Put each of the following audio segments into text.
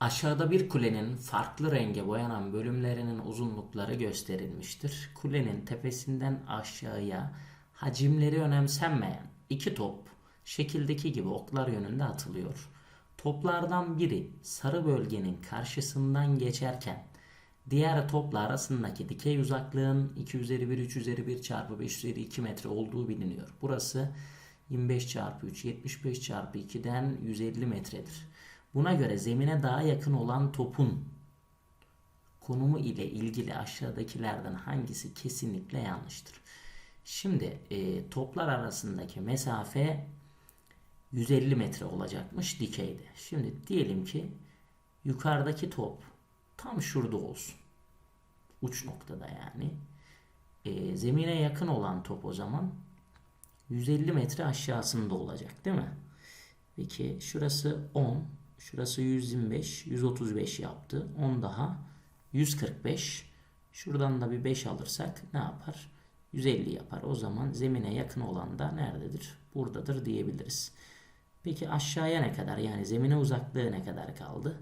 Aşağıda bir kulenin farklı renge boyanan bölümlerinin uzunlukları gösterilmiştir. Kulenin tepesinden aşağıya hacimleri önemsenmeyen iki top şekildeki gibi oklar yönünde atılıyor. Toplardan biri sarı bölgenin karşısından geçerken diğer topla arasındaki dikey uzaklığın 2 üzeri 1 3 üzeri 1 çarpı 5 üzeri 2 metre olduğu biliniyor. Burası 25 çarpı 3 75 çarpı 2'den 150 metredir. Buna göre zemine daha yakın olan topun konumu ile ilgili aşağıdakilerden hangisi kesinlikle yanlıştır? Şimdi e, toplar arasındaki mesafe 150 metre olacakmış dikeyde. Şimdi diyelim ki yukarıdaki top tam şurada olsun. Uç noktada yani. E, zemine yakın olan top o zaman 150 metre aşağısında olacak değil mi? Peki şurası 10, şurası 125, 135 yaptı. 10 daha 145. Şuradan da bir 5 alırsak ne yapar? 150 yapar. O zaman zemine yakın olan da nerededir? Buradadır diyebiliriz. Peki aşağıya ne kadar? Yani zemine uzaklığı ne kadar kaldı?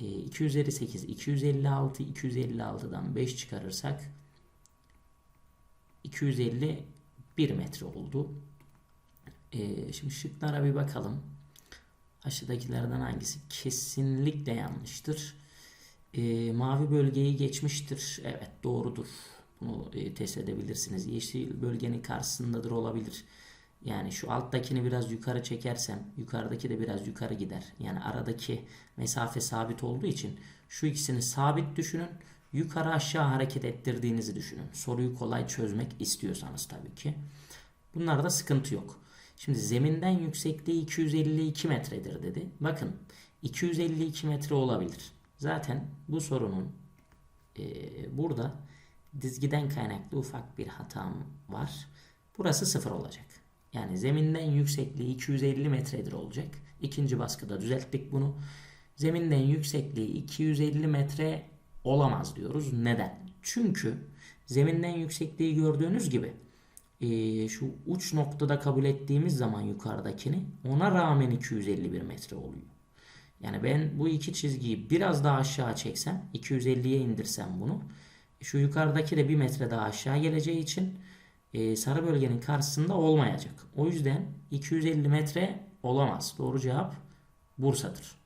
E, 2 üzeri 8, 256, 256'dan 5 çıkarırsak 251 metre oldu. Ee, şimdi şıklara bir bakalım. Aşağıdakilerden hangisi kesinlikle yanlıştır? Ee, mavi bölgeyi geçmiştir. Evet doğrudur. Bunu e, test edebilirsiniz. Yeşil bölgenin karşısındadır olabilir. Yani şu alttakini biraz yukarı çekersem yukarıdaki de biraz yukarı gider. Yani aradaki mesafe sabit olduğu için şu ikisini sabit düşünün. Yukarı aşağı hareket ettirdiğinizi düşünün. Soruyu kolay çözmek istiyorsanız tabii ki. Bunlarda sıkıntı yok. Şimdi zeminden yüksekliği 252 metredir dedi. Bakın 252 metre olabilir. Zaten bu sorunun e, burada dizgiden kaynaklı ufak bir hatam var. Burası sıfır olacak. Yani zeminden yüksekliği 250 metredir olacak. İkinci baskıda düzelttik bunu. Zeminden yüksekliği 250 metre olamaz diyoruz. Neden? Çünkü zeminden yüksekliği gördüğünüz gibi e, şu uç noktada kabul ettiğimiz zaman yukarıdakini ona rağmen 251 metre oluyor. Yani ben bu iki çizgiyi biraz daha aşağı çeksem 250'ye indirsem bunu şu yukarıdaki de bir metre daha aşağı geleceği için e, sarı bölgenin karşısında olmayacak. O yüzden 250 metre olamaz. Doğru cevap Bursa'dır.